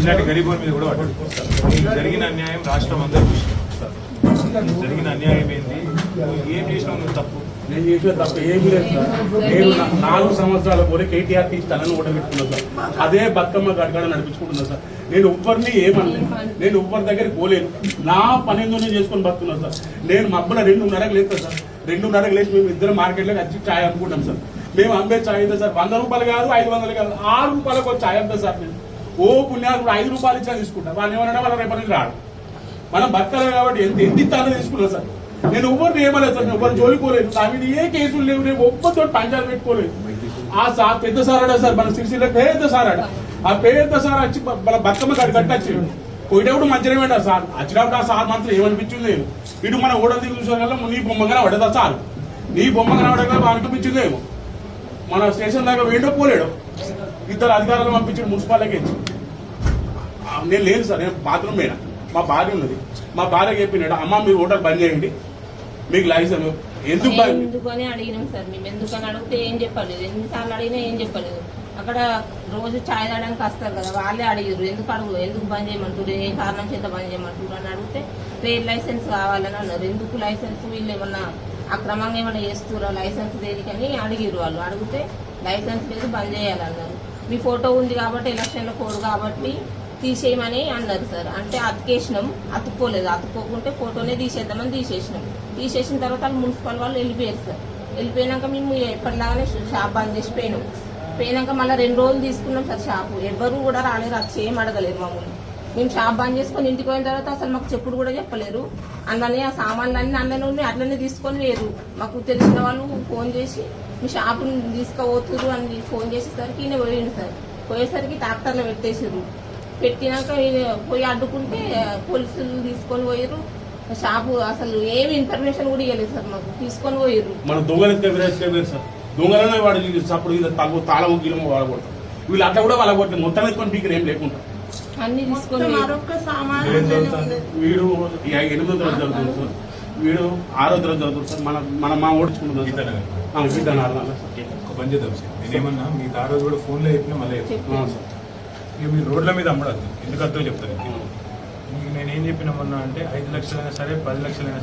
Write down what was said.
ఇలాంటి గరీబుల మీద కూడా జరిగిన అన్యాయం రాష్ట్రం అందరూ చూసింది జరిగిన అన్యాయం ఏంది? ఏం చేసినావు నువ్వు తప్పు. నేను చేసిన తప్ప ఏమీ లేదు సార్. నేను నాలుగు సంవత్సరాల పోలే కేటీఆర్ తీసి తనను సార్. అదే బతుకమ్మ గడగడ నడిపించుకుంటున్నాను సార్. నేను ఎవ్వరిని ఏమనలేదు. నేను ఎవ్వరి దగ్గరికి పోలేను నా పని ఏందో చేసుకొని బతుకున్నాను సార్. నేను మబ్బుల రెండున్నరకు లేదు సార్. రెండున్నరకు లేచి మేము ఇద్దరు మార్కెట్లోకి వచ్చి ఛాయ్ అమ్ముకుంటాం సార్. మేము అమ్మే ఛాయ్ అయితే సార్? వంద రూపాయలు కాదు ఐదు వందలు కాదు. ఆరు రూపాయలకు ఒక ఛాయ్ అమ్ముతా సార్ నేను ఓ పుణ్యాలు ఐదు రూపాయలు ఇచ్చా తీసుకుంటాం. వాళ్ళు ఏమన్నా వాళ్ళ రేపటి నుంచి రాడు. మనం బతకాలి కాబట్టి ఎంత ఎంత ఇస్తానో తీసుకున్నాం సార్. నేను ఎవరిని ఏమలేదు సార్ ఎవరు జోలిపోలేదు నా మీద ఏ కేసులు లేవు నేను ఒక్కతో పంచాలు పెట్టుకోలేదు. ఆ సార్ పెద్ద సార్ అడ సార్ మన సిరిసిల్ల పెద్ద సార్ అడ ఆ పెద్ద సార్ వచ్చి మన బతుకమ్మ కట్టి కట్టచ్చిండు పోయేటప్పుడు మంచిగా పెట్టారు సార్ వచ్చినప్పుడు ఆ సార్ మాత్రం ఏమనిపించింది లేదు. ఇటు మన ఓడలు దిగు చూసారు కదా నీ బొమ్మగా పడదా సార్? నీ బొమ్మగా పడగా అనిపించింది ఏమో మన స్టేషన్ దాకా వేయడో పోలేడు. ఇద్దరు అధికారులు పంపించాడు మున్సిపాలిటీకి నేను లేదు సార్ నేను బాత్రూమ్ పోయినా. మా భార్య ఉన్నది. మా భార్య చెప్పినాడు అమ్మ మీరు హోటల్ బంద్ చేయండి. మీకు లైసెన్స్ ఎందుకు ఎందుకని అడిగినాం సార్ మేము ఎందుకని అడిగితే ఏం చెప్పలేదు. ఎన్నిసార్లు అడిగినా ఏం చెప్పలేదు. అక్కడ రోజు ఛాయ్ తాగడానికి వస్తారు కదా వాళ్ళే అడిగారు ఎందుకు అడుగు? ఎందుకు బంద్ చేయమంటారు ఏ కారణం చేత బంద్ చేయమంటారు అని అడిగితే ట్రేడ్ లైసెన్స్ కావాలని అన్నారు. ఎందుకు లైసెన్స్? వీళ్ళు ఏమన్నా అక్రమంగా ఏమన్నా చేస్తురా లైసెన్స్ దేనికని? అడిగిరు వాళ్ళు. అడిగితే లైసెన్స్ లేదు బంద్ చేయాలన్నారు. మీ ఫోటో ఉంది కాబట్టి ఎలక్షన్లో కోడ్ కాబట్టి తీసేయమని అన్నారు సార్. అంటే అతికేసినాం అతుక్కోలేదు. అతుక్కోకుంటే ఫోటోనే తీసేద్దామని తీసేసినాం. తీసేసిన తర్వాత వాళ్ళు మున్సిపల్ వాళ్ళు వెళ్ళిపోయారు సార్. వెళ్ళిపోయినాక మేము ఎప్పటిలాగానే షాప్ బంద్ చేసి పోయినాం. పోయినాక మళ్ళీ రెండు రోజులు తీసుకున్నాం సార్ షాపు. ఎవ్వరు కూడా రాలేరు అది ఏం అడగలేరు మమ్మల్ని. మేము షాప్ బంద్ చేసుకొని ఇంటికి పోయిన తర్వాత అసలు మాకు చెప్పుడు కూడా చెప్పలేరు. అందులోనే ఆ సామాన్లు అన్నీ అందులోనే ఉన్నాయి అట్లనే తీసుకొని లేరు మాకు తెలిసిన వాళ్ళు ఫోన్ చేసి మీ షాపుని తీసుకుపోతురు అని ఫోన్ చేసేసరికి ఈయన పోయిండు సార్. పోయేసరికి ట్రాక్టర్లో పెట్టేసారు పెట్టినాక పోయి అడ్డుకుంటే పోలీసులు తీసుకొని పోయారు షాపు అసలు ఏమి ఇన్ఫర్మేషన్ కూడా ఇవ్వలేదు సార్ మాకు. తీసుకొని పోయారు మన దొంగలు సార్. దొంగలనే వాడు అప్పుడు ఇది తగు తాళము గీలము వాడకూడదు వీళ్ళు అట్లా కూడా వాళ్ళ మొత్తం ఎత్తుకొని పీకి ఏం లేకుండా. అన్ని తీసుకొని వీడు ఎనిమిదో తరగతి చదువుతుంది సార్. వీడు ఆరో తరగతి చదువుతుంది సార్. మన మన మా ఓడించుకుంటున్నాం పని చేద్దాం సార్. నేనేమన్నా మీకు ఆ రోజు కూడా ఫోన్లో చెప్పినా మళ్ళీ సార్. ఇక మీరు రోడ్ల మీద అమ్మడద్దు. ఎందుకు అర్థం చెప్తాను? మీకు నేనేం చెప్పినా మొన్న అంటే ఐదు లక్షలైనా సరే పది లక్షలైనా